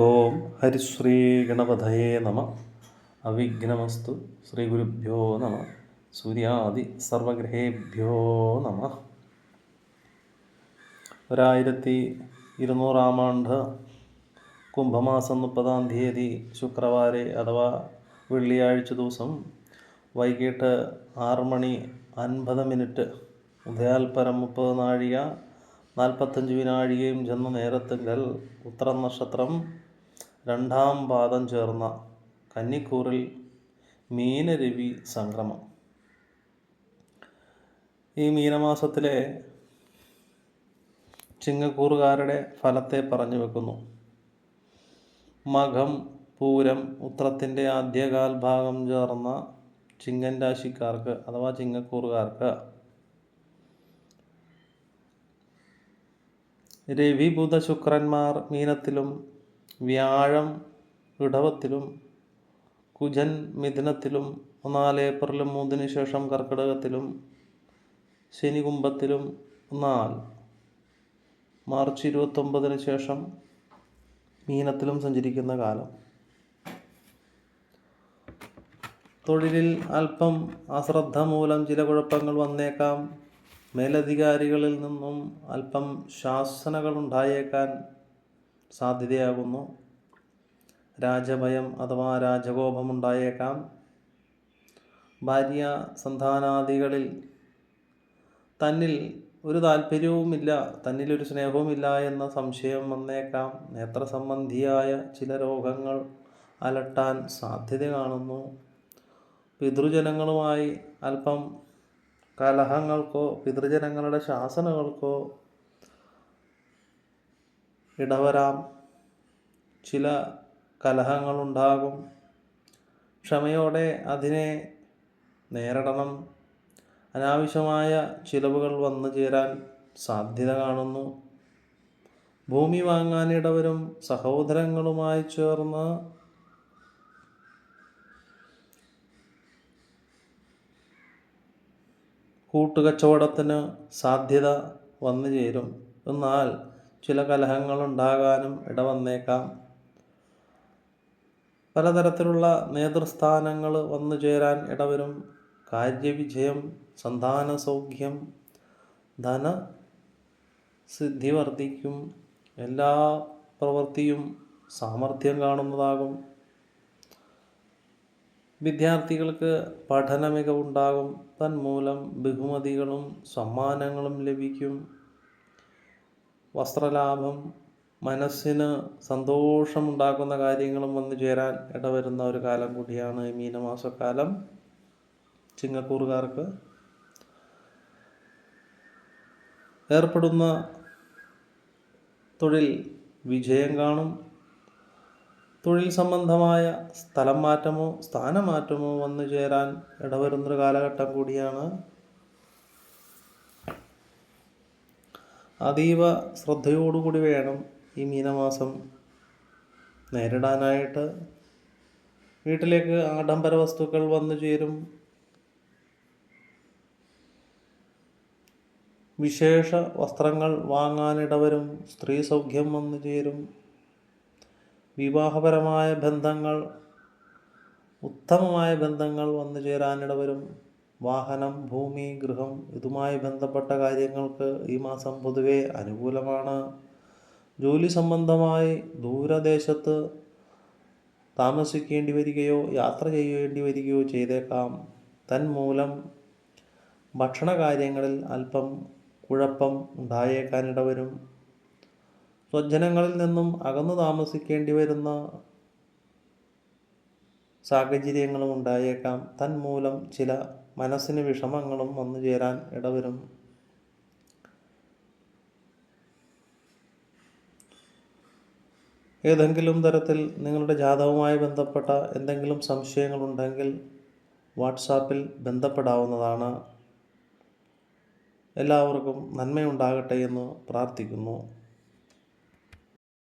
ഓം ഹരിശ്രീ ഗണപതയേ നമ. അവിഘ്നമസ്തു ശ്രീ ഗുരുഭ്യോ നമ. സൂര്യാദി സർവഗ്രഹേഭ്യോ നമ. ഒരായിരത്തി ഇരുന്നൂറാം ആണ്ട് കുംഭമാസം മുപ്പതാം തീയതി ശുക്രവാരെ അഥവാ വെള്ളിയാഴ്ച ദിവസം വൈകിട്ട് ആറ് മണി അൻപത് മിനിറ്റ് ഉദയാൽപരം മുപ്പത് നാഴിക നാൽപ്പത്തഞ്ച് വിനാഴികയും ചെന്ന നേരത്തിങ്കൽ ഉത്തരം നക്ഷത്രം രണ്ടാം പാദം ചേർന്ന കന്നിക്കൂറിൽ മീനരവി സംക്രമം. ഈ മീനമാസത്തിലെ ചിങ്ങക്കൂറുകാരുടെ ഫലത്തെ പറഞ്ഞു വെക്കുന്നു. മഖം പൂരം ഉത്രത്തിന്റെ ആദ്യകാൽ ഭാഗം ചേർന്ന ചിങ്ങൻ രാശിക്കാർക്ക് അഥവാ ചിങ്ങക്കൂറുകാർക്ക് രവി ബുധ ശുക്രന്മാർ മീനത്തിലും വ്യാഴം ഇടവത്തിലും കുജൻ മിഥുനത്തിലും നാല് ഏപ്രിലും മൂന്നിന് ശേഷം കർക്കിടകത്തിലും ശനി കുംഭത്തിലും നാല്. മാർച്ച് ഇരുപത്തൊമ്പതിന് ശേഷം മീനത്തിലും സഞ്ചരിക്കുന്ന കാലം. തൊഴിലിൽ അല്പം അശ്രദ്ധ മൂലം ചില കുഴപ്പങ്ങൾ വന്നേക്കാം. മേലധികാരികളിൽ നിന്നും അല്പം ശാസനകൾ ഉണ്ടായേക്കാൻ സാധ്യതയാകുന്നു. രാജഭയം അഥവാ രാജകോപമുണ്ടായേക്കാം. ഭാര്യ സന്താനാദികളിൽ തന്നിൽ ഒരു താല്പര്യവുമില്ല തന്നിലൊരു സ്നേഹവുമില്ല എന്ന സംശയം വന്നേക്കാം. നേത്ര സംബന്ധിയായ ചില രോഗങ്ങൾ അലട്ടാൻ സാധ്യത കാണുന്നു. പിതൃജനങ്ങളുമായി അല്പം കലഹങ്ങൾക്കോ പിതൃജനങ്ങളുടെ ശാസനകൾക്കോ ഇടവരാം. ചില കലഹങ്ങളുണ്ടാകും. ക്ഷമയോടെ അതിനെ നേരിടണം. അനാവശ്യമായ ചിലവുകൾ വന്നു ചേരാൻ സാധ്യത കാണുന്നു. ഭൂമി വാങ്ങാനിടവരും സഹോദരങ്ങളുമായി ചേർന്ന് കൂട്ടുകച്ചവടത്തിന് സാധ്യത വന്നു ചേരും. എന്നാൽ ചില കലഹങ്ങളുണ്ടാകാനും ഇടവന്നേക്കാം. പലതരത്തിലുള്ള നേതൃസ്ഥാനങ്ങൾ വന്നു ചേരാൻ ഇടവരും. കാര്യവിജയം സന്താന സൗഖ്യം ധന സിദ്ധി വർദ്ധിക്കും. എല്ലാ പ്രവൃത്തിയും സാമർഥ്യം കാണുന്നതാകും. വിദ്യാർത്ഥികൾക്ക് പഠന മികവുണ്ടാകും തന്മൂലം ബഹുമതികളും സമ്മാനങ്ങളും ലഭിക്കും. വസ്ത്രലാഭം മനസ്സിന് സന്തോഷമുണ്ടാക്കുന്ന കാര്യങ്ങളും വന്നു ചേരാൻ ഇടവരുന്ന ഒരു കാലം കൂടിയാണ് ഈ മീനമാസക്കാലം. ചിങ്ങക്കൂറുകാർക്ക് ഏർപ്പെടുന്ന തൊഴിൽ വിജയം കാണും. തൊഴിൽ സംബന്ധമായ സ്ഥലം മാറ്റമോ സ്ഥാനമാറ്റമോ വന്നു ചേരാൻ ഇടവരുന്നൊരു കാലഘട്ടം കൂടിയാണ് അതീവ ശ്രദ്ധയോടുകൂടി വേണം ഈ മീനമാസം നേരിടാനായിട്ട്. വീട്ടിലേക്ക് ആഡംബര വസ്തുക്കൾ വന്നു ചേരും. വിശേഷ വസ്ത്രങ്ങൾ വാങ്ങാനിടവരും സ്ത്രീ സൗഖ്യം വന്നു ചേരും. വിവാഹപരമായ ബന്ധങ്ങൾ ഉത്തമമായ ബന്ധങ്ങൾ വന്നു ചേരാനിടവരും വാഹനം ഭൂമി ഗൃഹം ഇതുമായി ബന്ധപ്പെട്ട കാര്യങ്ങൾക്ക് ഈ മാസം പൊതുവെ അനുകൂലമാണ്. ജോലി സംബന്ധമായി ദൂരദേശത്ത് താമസിക്കേണ്ടി വരികയോ യാത്ര ചെയ്യേണ്ടി വരികയോ ചെയ്തേക്കാം. തന്മൂലം ഭക്ഷണ കാര്യങ്ങളിൽ അല്പം കുഴപ്പം ഉണ്ടായേക്കാനിടവരും. സ്വജനങ്ങളിൽ നിന്നും അകന്നു താമസിക്കേണ്ടി വരുന്ന സാഹചര്യങ്ങളും ഉണ്ടായേക്കാം. തന്മൂലം ചില മനസ്സിന് വിഷമങ്ങളും വന്നു ചേരാൻ ഇടവരും. ഏതെങ്കിലും തരത്തിൽ നിങ്ങളുടെ ജാതകവുമായി ബന്ധപ്പെട്ട എന്തെങ്കിലും സംശയങ്ങളുണ്ടെങ്കിൽ വാട്സാപ്പിൽ ബന്ധപ്പെടാവുന്നതാണ്. എല്ലാവർക്കും നന്മയുണ്ടാകട്ടെ എന്ന് പ്രാർത്ഥിക്കുന്നു.